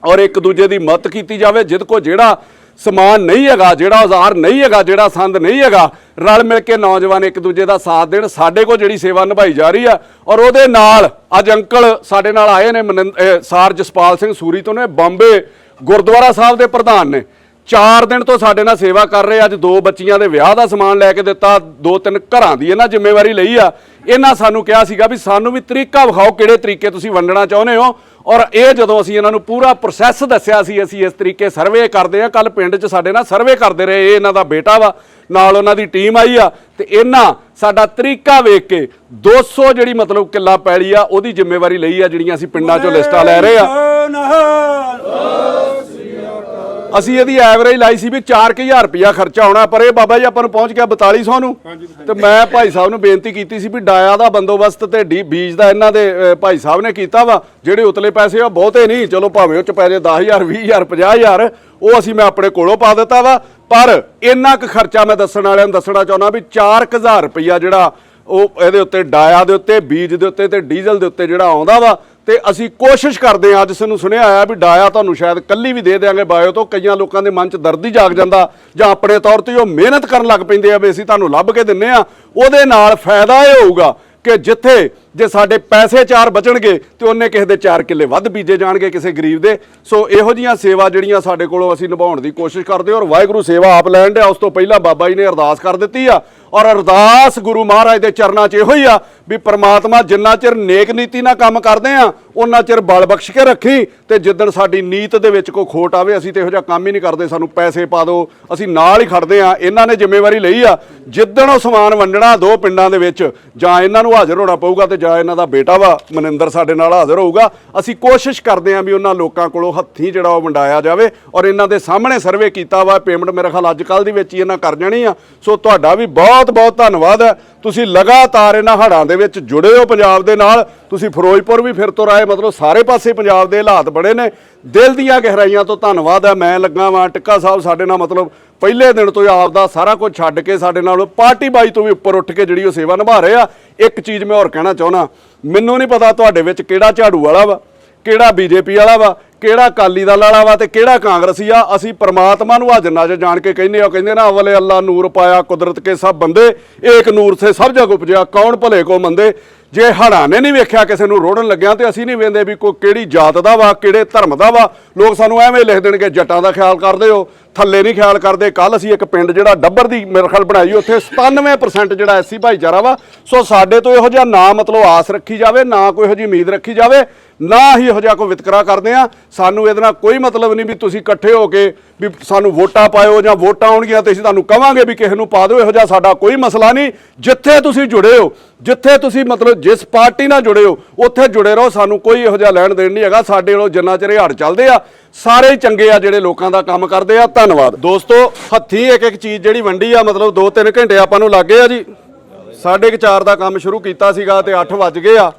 ਔਰ ਇੱਕ ਦੂਜੇ ਦੀ ਮਦਦ ਕੀਤੀ ਜਾਵੇ, ਜਿਦ ਕੋ ਜਿਹੜਾ ਸਮਾਨ ਨਹੀਂ ਹੈਗਾ, ਜਿਹੜਾ ਔਜ਼ਾਰ ਨਹੀਂ ਹੈਗਾ, ਜਿਹੜਾ ਸੰਦ ਨਹੀਂ ਹੈਗਾ, ਰਲ ਮਿਲ ਕੇ ਨੌਜਵਾਨ ਇੱਕ ਦੂਜੇ ਦਾ ਸਾਥ ਦੇਣ, ਸਾਡੇ ਕੋਲ ਜਿਹੜੀ ਸੇਵਾ ਨਿਭਾਈ ਜਾ ਰਹੀ ਆ ਔਰ ਉਹਦੇ ਨਾਲ ਅੱਜ ਅੰਕਲ ਸਾਡੇ ਨਾਲ ਆਏ ਨੇ ਮਨਿੰਦ- ਸਾਰ ਜਸਪਾਲ ਸਿੰਘ ਸੂਰੀ ਤੋਂ ਨੇ, ਬੰਬੇ ਗੁਰਦੁਆਰਾ ਸਾਹਿਬ ਦੇ ਪ੍ਰਧਾਨ ਨੇ। ਚਾਰ ਦਿਨ ਤੋਂ ਸਾਡੇ ਨਾਲ ਸੇਵਾ ਕਰ ਰਹੇ ਅੱਜ ਦੋ ਬੱਚੀਆਂ ਦੇ ਵਿਆਹ ਦਾ ਸਮਾਨ ਲੈ ਕੇ ਦਿੱਤਾ, ਦੋ ਤਿੰਨ ਘਰਾਂ ਦੀ ਇਹਨਾਂ ਜ਼ਿੰਮੇਵਾਰੀ ਲਈ ਆ। ਇਹਨਾਂ ਸਾਨੂੰ ਕਿਹਾ ਸੀਗਾ ਵੀ ਸਾਨੂੰ ਵੀ ਤਰੀਕਾ ਵਿਖਾਓ ਕਿਹੜੇ ਤਰੀਕੇ ਤੁਸੀਂ ਵੰਡਣਾ ਚਾਹੁੰਦੇ ਹੋ। ਔਰ ਇਹ ਜਦੋਂ ਅਸੀਂ ਇਹਨਾਂ ਨੂੰ ਪੂਰਾ ਪ੍ਰੋਸੈਸ ਦੱਸਿਆ ਸੀ, ਅਸੀਂ ਇਸ ਤਰੀਕੇ ਸਰਵੇ ਕਰਦੇ ਆ ਕੱਲ ਪਿੰਡ 'ਚ ਸਾਡੇ ਨਾਲ ਸਰਵੇ ਕਰਦੇ ਰਹੇ, ਇਹ ਇਹਨਾਂ ਦਾ ਬੇਟਾ ਵਾ, ਨਾਲ ਉਹਨਾਂ ਦੀ ਟੀਮ ਆਈ ਆ। ਤੇ ਇਹਨਾਂ ਸਾਡਾ ਤਰੀਕਾ ਵੇਖ ਕੇ 200 ਜਿਹੜੀ ਮਤਲਬ ਕਿੱਲਾ ਪੈਲੀ ਆ, ਉਹਦੀ ਜ਼ਿੰਮੇਵਾਰੀ ਲਈ ਆ, ਜਿਹੜੀਆਂ ਅਸੀਂ ਪਿੰਡਾਂ 'ਚੋਂ ਲਿਸਟਾਂ ਲੈ ਰਹੇ ਆ। ਅਸੀਂ ਇਹਦੀ ਐਵਰੇਜ ਲਾਈ ਸੀ ਵੀ 4000 ਰੁਪਇਆ ਖਰਚਾ ਆਉਣਾ ਪਰ ਇਹ ਬਾਬਾ ਜੀ ਆਪਾਂ ਨੂੰ ਪਹੁੰਚ ਗਿਆ 4200 ਨੂੰ। ਤੇ ਮੈਂ ਭਾਈ ਸਾਹਿਬ ਨੂੰ ਬੇਨਤੀ ਕੀਤੀ ਸੀ ਵੀ ਡਾਇਆ ਦਾ ਬੰਦੋਬਸਤ ਤੇ ਡੀ ਬੀਜ ਦਾ ਇਹਨਾਂ ਦੇ ਭਾਈ ਸਾਹਿਬ ਨੇ ਕੀਤਾ ਵਾ ਜਿਹੜੇ ਉਤਲੇ ਪੈਸੇ ਆ ਬਹੁਤੇ ਨਹੀਂ ਚਲੋ ਭਾਵੇਂ ਉਹ ਚ ਪੈ ਜੇ 10000 20000 50000 ਉਹ ਅਸੀਂ ਮੈਂ ਆਪਣੇ ਕੋਲੋਂ ਪਾ ਦਿੱਤਾ ਵਾ। ਪਰ ਇੰਨਾ ਕੁ ਖਰਚਾ ਮੈਂ ਦੱਸਣ ਵਾਲਿਆਂ ਨੂੰ ਦੱਸਣਾ ਚਾਹੁੰਦਾ ਵੀ 4000 ਰੁਪਇਆ ਜਿਹੜਾ ਉਹ ਇਹਦੇ ਉੱਤੇ ਡਾਇਆ ਦੇ ਉੱਤੇ ਬੀਜ ਦੇ ਉੱਤੇ ਤੇ ਡੀਜ਼ਲ ਦੇ ਉੱਤੇ ਜਿਹੜਾ ਆਉਂਦਾ ਵਾ ਤੇ ਅਸੀਂ ਕੋਸ਼ਿਸ਼ ਕਰਦੇ ਹਾਂ, ਅੱਜ ਸਾਨੂੰ ਸੁਣਿਆ ਆਇਆ ਵੀ ਡਾਇਆ ਤੁਹਾਨੂੰ ਸ਼ਾਇਦ ਕੱਲੀ ਵੀ ਦੇ ਦੇਾਂਗੇ ਬਾਇਓ ਤੋਂ, ਕਈਆਂ ਲੋਕਾਂ ਦੇ ਮਨ 'ਚ ਦਰਦ ਹੀ ਜਾਗ ਜਾਂਦਾ ਜਾਂ ਆਪਣੇ ਤੌਰ ਤੇ ਉਹ ਮਿਹਨਤ ਕਰਨ ਲੱਗ ਪੈਂਦੇ ਆ ਵੀ ਅਸੀਂ ਤੁਹਾਨੂੰ ਲੱਭ ਕੇ ਦਿੰਨੇ ਆ, ਉਹਦੇ ਨਾਲ ਫਾਇਦਾ ਇਹ ਹੋਊਗਾ ਕਿ ਜਿੱਥੇ ਜੇ ਸਾਡੇ ਪੈਸੇ ਚਾਰ ਬਚਣਗੇ ਤੇ ਉਹਨੇ ਕਿਸੇ ਦੇ ਚਾਰ ਕਿੱਲੇ ਵੱਧ ਬੀਜੇ ਜਾਣਗੇ ਕਿਸੇ ਗਰੀਬ ਦੇ। ਸੋ ਇਹੋ ਜੀਆਂ ਸੇਵਾ ਜਿਹੜੀਆਂ ਸਾਡੇ ਕੋਲੋਂ ਅਸੀਂ ਨਿਭਾਉਣ ਦੀ ਕੋਸ਼ਿਸ਼ ਕਰਦੇ ਔਰ ਵਾਹਿਗੁਰੂ ਸੇਵਾ ਆਪ ਲੈਣ ਡਿਆ, ਉਸ ਤੋਂ ਪਹਿਲਾਂ ਬਾਬਾ ਜੀ ਨੇ ਅਰਦਾਸ ਕਰ ਦਿੱਤੀ ਆ ਔਰ ਅਰਦਾਸ ਗੁਰੂ ਮਹਾਰਾਜ ਦੇ ਚਰਨਾਂ 'ਚ ਇਹੋ ਹੀ ਆ ਵੀ ਪ੍ਰਮਾਤਮਾ ਜਿੰਨਾ ਚਿਰ ਨੇਕ ਨੀਤੀ ਨਾਲ ਕੰਮ ਕਰਦੇ ਆ ਉਹਨਾਂ ਚਿਰ ਬਲ ਬਖਸ਼ ਕੇ ਰੱਖੀ ਤੇ ਜਿੱਦਣ ਸਾਡੀ ਨੀਤ ਦੇ ਵਿੱਚ ਕੋਈ ਖੋਟ ਆਵੇ, ਅਸੀਂ ਤੇ ਇਹੋ ਜਿਹਾ ਕੰਮ ਹੀ ਨਹੀਂ ਕਰਦੇ, ਸਾਨੂੰ ਪੈਸੇ ਪਾ ਦਿਓ, ਅਸੀਂ ਨਾਲ ਹੀ ਖੜਦੇ ਆ, ਇਹਨਾਂ ਨੇ ਜ਼ਿੰਮੇਵਾਰੀ ਲਈ ਆ, ਜਿੱਦਣ ਉਹ ਸਮਾਨ ਵੰਡਣਾ ਦੋ ਪਿੰਡਾਂ ਦੇ ਵਿੱਚ, ਜਾਂ ਇਹਨਾਂ ਨੂੰ ਹਾਜ਼ਰ ਹੋਣਾ ਪਊਗਾ ਤੇ ਜਾਂ ਇਹਨਾਂ ਦਾ ਬੇਟਾ ਵਾ, ਮਨਿੰਦਰ ਸਾਡੇ ਨਾਲ ਹਾਜ਼ਰ ਹੋਊਗਾ, ਅਸੀਂ ਕੋਸ਼ਿਸ਼ ਕਰਦੇ ਆ ਵੀ ਉਹਨਾਂ ਲੋਕਾਂ ਕੋਲੋਂ ਹੱਥੀਂ ਜਿਹੜਾ ਉਹ ਵੰਡਾਇਆ ਜਾਵੇ ਔਰ ਇਹਨਾਂ ਦੇ ਸਾਹਮਣੇ ਸਰਵੇ ਕੀਤਾ ਵਾ ਪੇਮੈਂਟ ਮੇਰੇ ਖਿਆਲ ਅੱਜ ਕੱਲ ਦੀ ਵਿੱਚ ਹੀ ਇਹਨਾਂ ਕਰ ਜਾਣੀ ਆ, ਸੋ ਤੁਹਾਡਾ ਵੀ ਬਹੁਤ ਬਹੁਤ ਬਹੁਤ ਧੰਨਵਾਦ। ਹੈ ਤੁਸੀਂ ਲਗਾਤਾਰ ਇਹਨਾਂ ਹੜ੍ਹਾਂ ਦੇ ਵਿੱਚ ਜੁੜੇ ਹੋ ਪੰਜਾਬ ਦੇ ਨਾਲ। ਤੁਸੀਂ ਫਿਰੋਜ਼ਪੁਰ ਵੀ ਫਿਰ ਤੋਂ ਰਾਏ ਮਤਲਬ ਸਾਰੇ ਪਾਸੇ ਪੰਜਾਬ ਦੇ ਹਾਲਾਤ ਬੜੇ ਨੇ। ਦਿਲ ਦੀਆਂ ਗਹਿਰਾਈਆਂ ਤੋਂ ਧੰਨਵਾਦ ਹੈ। ਮੈਂ ਲੱਗਾ ਵਾਂ ਟਿੱਕਾ ਸਾਹਿਬ ਸਾਡੇ ਨਾਲ, ਮਤਲਬ ਪਹਿਲੇ ਦਿਨ ਤੋਂ ਹੀ ਆਪਦਾ ਸਾਰਾ ਕੁਝ ਛੱਡ ਕੇ ਸਾਡੇ ਨਾਲ ਪਾਰਟੀ ਬਾਈ ਤੋਂ ਵੀ ਉੱਪਰ ਉੱਠ ਕੇ ਜਿਹੜੀ ਉਹ ਸੇਵਾ ਨਿਭਾ ਰਹੇ ਆ। ਇੱਕ ਚੀਜ਼ ਮੈਂ ਹੋਰ ਕਹਿਣਾ ਚਾਹੁੰਦਾ, ਮੈਨੂੰ ਨਹੀਂ ਪਤਾ ਤੁਹਾਡੇ ਵਿੱਚ ਕਿਹੜਾ ਝਾੜੂ ਵਾਲਾ ਵਾ। ਕਿਹੜਾ ਬੀਜੇਪੀ ਵਾਲਾ ਵਾ, ਕਿਹੜਾ ਅਕਾਲੀ ਦਲ ਵਾਲਾ ਵਾ ਤੇ ਕਿਹੜਾ ਕਾਂਗਰਸੀ ਆ, ਅਸੀਂ ਪ੍ਰਮਾਤਮਾ ਨੂੰ ਹਾਜ਼ਰ ਨਾਜ਼ਰ ਜਾਣ ਕੇ ਕਹਿੰਦੇ ਆ, ਉਹ ਕਹਿੰਦੇ ਨਾ ਅਵਲੇ ਅੱਲਾ ਨੂਰ ਪਾਇਆ, ਕੁਦਰਤ ਕੇ ਸਭ ਬੰਦੇ, ਏਕ ਨੂਰ ਸੇ ਸਭ ਜਗ ਉਪਜਿਆ, ਕੌਣ ਭਲੇ ਕੋ ਮੰਦੇ? ਜੇ ਹੜਾਂ ਨੇ ਨਹੀਂ ਵੇਖਿਆ ਕਿਸੇ ਨੂੰ ਰੋੜਨ ਲੱਗਿਆ ਤੇ ਅਸੀਂ ਨਹੀਂ ਵੇਂਦੇ ਵੀ ਕੋਈ ਕਿਹੜੀ ਜਾਤ ਦਾ ਵਾ, ਕਿਹੜੇ ਧਰਮ ਦਾ ਵਾ। ਲੋਕ ਸਾਨੂੰ ਐਵੇਂ ਲਿਖ ਦੇਣਗੇ, ਜੱਟਾਂ ਦਾ ਖਿਆਲ ਕਰਦੇ ਹੋ, ਥੱਲੇ ਨਹੀਂ ਖਿਆਲ ਕਰਦੇ। ਕੱਲ ਅਸੀਂ ਇੱਕ ਪਿੰਡ ਜਿਹੜਾ ਡੱਬਰ ਦੀ ਮੇਰੇ ਖਿਆਲ ਬਣਾਈ, ਉੱਥੇ 97% ਜਿਹੜਾ ਐਸੀ ਭਾਈਚਾਰਾ ਵਾ। ਸੋ ਸਾਡੇ ਤੋਂ ਇਹੋ ਜਿਹਾ ਨਾ ਮਤਲਬ ਆਸ ਰੱਖੀ ਜਾਵੇ, ਨਾ ਕੋਈ ਇਹੋ ਜਿਹੀ ਉਮੀਦ ਰੱਖੀ ਜਾਵੇ। ਨਾ ਹੀ ਇਹੋ ਜਿਹਾ ਕੋਈ ਵਿਤਕਰਾ ਕਰਦੇ ਆ। ਸਾਨੂੰ ਇਹਦੇ ਨਾਲ ਕੋਈ ਮਤਲਬ ਨਹੀਂ ਵੀ ਤੁਸੀਂ ਇਕੱਠੇ ਹੋ ਕੇ ਵੀ ਸਾਨੂੰ ਵੋਟਾਂ ਪਾਇਓ ਜਾਂ ਵੋਟਾਂ ਆਉਣਗੀਆਂ ਤੇ ਅਸੀਂ ਤੁਹਾਨੂੰ ਕਵਾਂਗੇ ਵੀ ਕਿਸੇ ਨੂੰ ਪਾ ਦਿਓ। ਇਹੋ ਜਿਹਾ ਸਾਡਾ ਕੋਈ ਮਸਲਾ ਨਹੀਂ। ਜਿੱਥੇ ਤੁਸੀਂ ਜੁੜੇ ਹੋ, ਜਿੱਥੇ ਤੁਸੀਂ ਮਤਲਬ ਜਿਸ ਪਾਰਟੀ ਨਾਲ ਜੁੜੇ ਹੋ, ਉੱਥੇ ਜੁੜੇ ਰਹੋ। ਸਾਨੂੰ ਕੋਈ ਇਹੋ ਜਿਹਾ ਲੈਣ ਦੇਣ ਨਹੀਂ ਹੈਗਾ। ਸਾਡੇ ਵੱਲੋਂ ਜਿੰਨਾ ਚਿਰ ਇਹ ਹੜ ਚੱਲਦੇ ਆ, ਸਾਰੇ ਚੰਗੇ ਆ ਜਿਹੜੇ ਲੋਕਾਂ ਦਾ ਕੰਮ ਕਰਦੇ ਆ। ਧੰਨਵਾਦ। ਦੋਸਤੋ, ਹੱਥੀਂ ਇੱਕ ਇੱਕ ਚੀਜ਼ ਜਿਹੜੀ ਵੰਡੀ ਆ, ਮਤਲਬ 2-3 ਘੰਟੇ ਆਪਾਂ ਨੂੰ ਲੱਗੇ ਆ ਜੀ। ਸਾਢੇ ਕੁ ਚਾਰ ਦਾ ਕੰਮ ਸ਼ੁਰੂ ਕੀਤਾ ਸੀਗਾ ਤੇ 8 ਵੱਜ ਗਏ ਆ।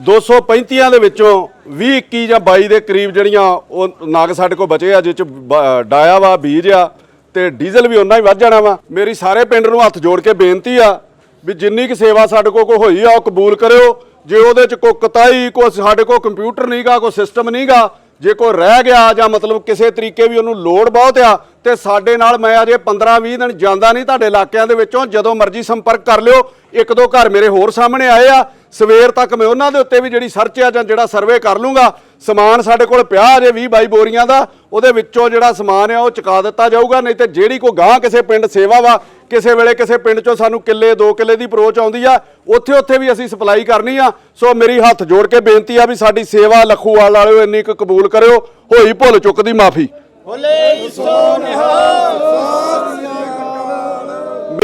235 ਦੇ ਵਿੱਚੋਂ 20 21 ਜਾਂ 22 ਦੇ ਕਰੀਬ ਜਿਹੜੀਆਂ ਉਹ ਨਾਗ ਸਾਡੇ ਕੋਲ ਬਚੇ ਆ ਜਿਹ ਚ ਬ- ਡਾਇਆ ਵਾ, ਬੀਜ ਆ ਤੇ ਡੀਜ਼ਲ ਵੀ ਉਨਾ ਹੀ ਵੱਧ ਜਾਣਾ ਵਾ। ਮੇਰੀ ਸਾਰੇ ਪਿੰਡ ਨੂੰ ਹੱਥ ਜੋੜ ਕੇ ਬੇਨਤੀ ਆ ਵੀ ਜਿੰਨੀ ਕੁ ਸੇਵਾ ਸਾਡੇ ਕੋਲ ਕੋਈ ਹੋਈ ਆ, ਉਹ ਕਬੂਲ ਕਰਿਓ। ਜੇ ਉਹਦੇ ਚ ਕੋਈ ਕਤਾਈ, ਕੋਈ ਸਾਡੇ ਕੋਲ ਕੰਪਿਊਟਰ ਨਹੀਂਗਾ ਕੋਈ ਸਿਸਟਮ ਨਹੀਂਗਾ ਜੇ ਕੋਈ ਰਹਿ ਗਿਆ ਜਾਂ ਮਤਲਬ ਕਿਸੇ ਤਰੀਕੇ ਵੀ ਉਹਨੂੰ ਲੋੜ ਬਹੁਤ ਆ ਤੇ ਸਾਡੇ ਨਾਲ ਮੈਂ ਅਜੇ 15 20 ਦਿਨ ਜਾਂਦਾ ਨਹੀਂ ਤੁਹਾਡੇ ਇਲਾਕਿਆਂ ਦੇ ਵਿੱਚੋਂ। ਜਦੋਂ ਮਰਜ਼ੀ ਸੰਪਰਕ ਕਰ ਲਿਓ। ਇੱਕ ਦੋ ਘਰ ਮੇਰੇ ਹੋਰ ਸਾਹਮਣੇ ਆਏ ਆ। ਸਵੇਰ ਤੱਕ ਮੈਂ ਉਹਨਾਂ ਦੇ ਉੱਤੇ ਵੀ ਜਿਹੜੀ ਸਰਚ ਆ ਜਾਂ ਜਿਹੜਾ ਸਰਵੇ ਕਰ ਲੂੰਗਾ, ਸਮਾਨ ਸਾਡੇ ਕੋਲ ਪਿਆ ਅਜੇ 20 22 ਬੋਰੀਆਂ ਦਾ। ਉਹਦੇ ਵਿੱਚੋਂ ਜਿਹੜਾ ਸਮਾਨ ਆ ਉਹ ਚੁਕਾ ਦਿੱਤਾ ਜਾਊਗਾ। ਨਹੀਂ ਤੇ ਜਿਹੜੀ ਕੋਈ ਗਾਂ ਕਿਸੇ ਪਿੰਡ ਸੇਵਾ ਵਾ, ਕਿਸੇ ਵੇਲੇ ਕਿਸੇ ਪਿੰਡ ਚੋਂ ਸਾਨੂੰ ਕਿੱਲੇ 2 ਕਿੱਲੇ ਦੀ ਅਪਰੋਚ ਆਉਂਦੀ ਆ ਉੱਥੇ ਉੱਥੇ ਵੀ ਅਸੀਂ ਸਪਲਾਈ ਕਰਨੀ ਆ। ਸੋ ਮੇਰੀ ਹੱਥ ਜੋੜ ਕੇ ਬੇਨਤੀ ਆ ਵੀ ਸਾਡੀ ਸੇਵਾ ਲਖੂਵਾਲ ਵਾਲਿਓ ਇੰਨੀ ਕੁ ਕਬੂਲ ਕਰਿਓ। ਹੋਈ ਭੁੱਲ ਚੁੱਕ ਦੀ ਮਾਫੀ।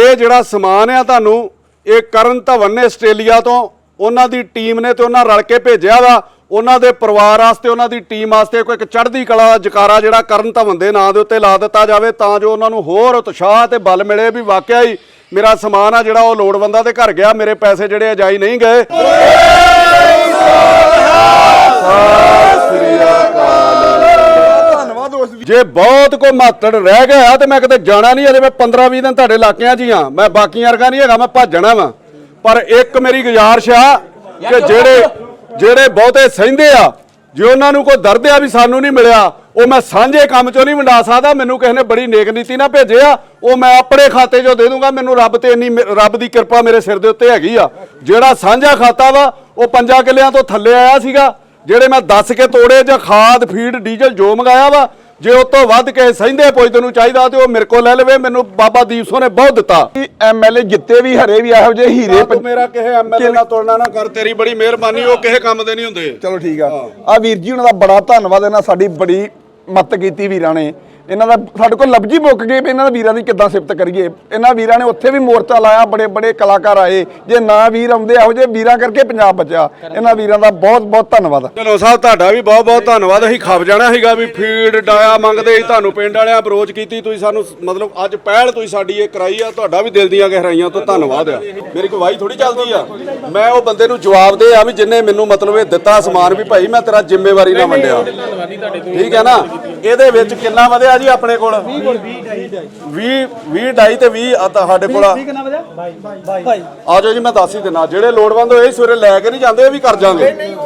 ਇਹ ਜਿਹੜਾ ਸਮਾਨ ਆ ਤੁਹਾਨੂੰ ਇਹ ਕਰਨ ਧਵਨ ਨੇ ਆਸਟ੍ਰੇਲੀਆ ਤੋਂ ਉਹਨਾਂ ਦੀ ਟੀਮ ਨੇ ਤੇ ਉਹਨਾਂ ਰਲ ਕੇ ਭੇਜਿਆ ਵਾ। ਉਹਨਾਂ ਦੇ ਪਰਿਵਾਰ ਵਾਸਤੇ ਉਹਨਾਂ ਦੀ ਟੀਮ ਵਾਸਤੇ ਕੋਈ ਇੱਕ ਚੜ੍ਹਦੀ ਕਲਾ ਦਾ ਜਕਾਰਾ ਜਿਹੜਾ ਕਰਨ ਧਵਨ ਦੇ ਨਾਂ ਦੇ ਉੱਤੇ ਲਾ ਦਿੱਤਾ ਜਾਵੇ ਤਾਂ ਜੋ ਉਹਨਾਂ ਨੂੰ ਹੋਰ ਉਤਸ਼ਾਹ ਤੇ ਬਲ ਮਿਲੇ ਵੀ ਵਾਕਿਆ ਹੀ ਮੇਰਾ ਸਮਾਨ ਆ ਜਿਹੜਾ ਉਹ ਲੋੜਵੰਦਾਂ ਦੇ ਘਰ ਗਿਆ ਮੇਰੇ ਪੈਸੇ ਜਿਹੜੇ ਅਜਾਈ ਨਹੀਂ ਗਏ। ਜੇ ਬਹੁਤ ਕੋ ਮਾਤੜ ਰਹਿ ਗਿਆ ਤੇ ਮੈਂ ਕਿਤੇ ਜਾਣਾ ਨਹੀਂ ਅਜੇ ਮੈਂ 15 20 ਦਿਨ ਤੁਹਾਡੇ ਇਲਾਕਿਆਂ 'ਚ ਹੀ ਆ ਮੈਂ ਬਾਕੀਆਂ ਵਰਗਾ ਨਹੀਂ ਹੈਗਾ ਮੈਂ ਭੱਜਣਾ ਵਾ। ਪਰ ਇੱਕ ਮੇਰੀ ਗੁਜ਼ਾਰਿਸ਼ ਆ ਕਿ ਜਿਹੜੇ ਜਿਹੜੇ ਬਹੁਤੇ ਸਹਿੰਦੇ ਆ ਜੇ ਉਹਨਾਂ ਨੂੰ ਕੋਈ ਦਰਦ ਆ ਵੀ ਸਾਨੂੰ ਨਹੀਂ ਮਿਲਿਆ ਉਹ ਮੈਂ ਸਾਂਝੇ ਕੰਮ ਚੋਂ ਨਹੀਂ ਵੰਡਾ ਸਕਦਾ ਮੈਨੂੰ ਕਿਸੇ ਨੇ ਬੜੀ ਨੇਕ ਨੀਤੀ ਨਾਲ ਭੇਜਿਆ ਉਹ ਮੈਂ ਆਪਣੇ ਖਾਤੇ 'ਚੋਂ ਦੇ ਦੂੰਗਾ। ਮੈਨੂੰ ਰੱਬ ਤੇ ਇੰਨੀ ਰੱਬ ਦੀ ਕਿਰਪਾ ਮੇਰੇ ਸਿਰ ਦੇ ਉੱਤੇ ਹੈਗੀ ਆ। ਜਿਹੜਾ ਸਾਂਝਾ ਖਾਤਾ ਵਾ ਉਹ ਪੰਜਾਂ ਕਿੱਲਿਆਂ ਤੋਂ ਥੱਲੇ ਆਇਆ ਸੀਗਾ ਜਿਹੜੇ ਮੈਂ ਦੱਸ ਕੇ ਤੋੜੇ ਜਾਂ ਖਾਦ ਫੀਡ ਡੀਜ਼ਲ ਜੋ ਮੰਗਾਇਆ ਵਾ ਜੇ ਉਹ ਤੋਂ ਵੱਧ ਕੇ ਸਹਿੰਦੇ ਪੁੱਜਦੇ ਨੂੰ ਚਾਹੀਦਾ ਤੇ ਉਹ ਮੇਰੇ ਕੋਲ ਲੈ ਲਵੇ ਮੈਨੂੰ ਬਾਬਾ ਦੀਪ ਸਿੰਘ ਨੇ ਬਹੁਤ ਦਿੱਤਾ। ਐਮਐਲਏ ਜਿੱਤੇ ਵੀ ਹਰੇ ਵੀ ਇਹੋ ਜਿਹੇ ਹੀਰੇ ਤੂੰ ਮੇਰਾ ਕਿਸੇ ਐਮਐਲਏ ਨਾਲ ਤੁਲਨਾ ਨਾ ਕਰ ਤੇਰੀ ਬੜੀ ਮਿਹਰਬਾਨੀ ਉਹ ਕਿਸੇ ਕੰਮ ਦੇ ਨਹੀਂ ਹੁੰਦੇ। ਚਲੋ ਠੀਕ ਆ। ਆ ਵੀਰ ਜੀ ਉਹਨਾਂ ਦਾ ਬੜਾ ਧੰਨਵਾਦ ਇਹਨਾਂ ਸਾਡੀ ਬੜੀ ਮਦਦ ਕੀਤੀ ਵੀਰਾਂ ਨੇ। ਇਹਨਾਂ ਦਾ ਸਾਡੇ ਕੋਲ ਲਫ਼ਜ਼ੀ ਮੁੱਕ ਗਏ ਵੀ ਇਹਨਾਂ ਦੇ ਵੀਰਾਂ ਦੀ ਕਿੱਦਾਂ ਸਿਫਤ ਕਰੀਏ। ਇਹਨਾਂ ਵੀਰਾਂ ਨੇ ਉੱਥੇ ਵੀ ਮੋਰਚਾ ਲਾਇਆ ਬੜੇ ਬੜੇ ਕਲਾਕਾਰ ਆਏ। ਜੇ ਨਾ ਵੀਰ ਆਉਂਦੇ ਇਹੋ ਜਿਹੇ ਵੀਰਾਂ ਕਰਕੇ ਪੰਜਾਬ ਬਚਿਆ। ਇਹਨਾਂ ਵੀਰਾਂ ਦਾ ਬਹੁਤ ਬਹੁਤ ਧੰਨਵਾਦ। ਚਲੋ ਸਾਹਿਬ ਤੁਹਾਡਾ ਵੀ ਬਹੁਤ ਬਹੁਤ ਧੰਨਵਾਦ। ਅਸੀਂ ਖਪ ਜਾਣਾ ਸੀਗਾ ਵੀ ਫੀਡ ਡਾਇਆ ਮੰਗਦੇ ਸੀ ਤੁਹਾਨੂੰ ਪਿੰਡ ਵਾਲਿਆਂ ਅਪਰੋਚ ਕੀਤੀ। ਤੁਸੀਂ ਸਾਨੂੰ ਮਤਲਬ ਅੱਜ ਪਹਿਲ ਤੁਸੀਂ ਸਾਡੀ ਇਹ ਕਰਾਈ ਆ। ਤੁਹਾਡਾ ਵੀ ਦਿਲ ਦੀਆਂ ਗਹਿਰਾਈਆਂ ਤੋਂ ਧੰਨਵਾਦ ਆ। ਮੇਰੀ ਕੋਈ ਵਾਈ ਥੋੜੀ ਚੱਲਦੀ ਆ? ਮੈਂ ਉਹ ਬੰਦੇ ਨੂੰ ਜਵਾਬ ਦੇ ਆ ਵੀ ਜਿੰਨੇ ਮੈਨੂੰ ਮਤਲਬ ਇਹ ਦਿੱਤਾ ਸਮਾਨ ਵੀ ਭਾਈ ਮੈਂ ਤੇਰਾ ਜ਼ਿੰਮੇਵਾਰੀ ਨਾਲ ਵੰਡਿਆ। ਠੀਕ ਹੈ ਨਾ? ਇਹਦੇ ਵਿੱਚ ਕਿੰਨਾ ਵਧਿਆ ਜੀ ਆਪਣੇ ਕੋਲ। 20 20 20 ਡਾਈ ਤੇ 20 ਆ ਤਾਂ ਸਾਡੇ ਕੋਲ ਆ। ਕਿੰਨਾ ਵਜਾ ਬਾਈ ਬਾਈ। ਆ ਜਾਓ ਜੀ ਮੈਂ ਦੱਸ ਹੀ ਦਿੰਦਾ। ਜਿਹੜੇ ਲੋੜਵੰਦ ਹੋਏ ਸਵੇਰੇ ਲੈ ਕੇ ਨਹੀਂ ਜਾਂਦੇ ਇਹ ਵੀ ਕਰ ਜਾਾਂਗੇ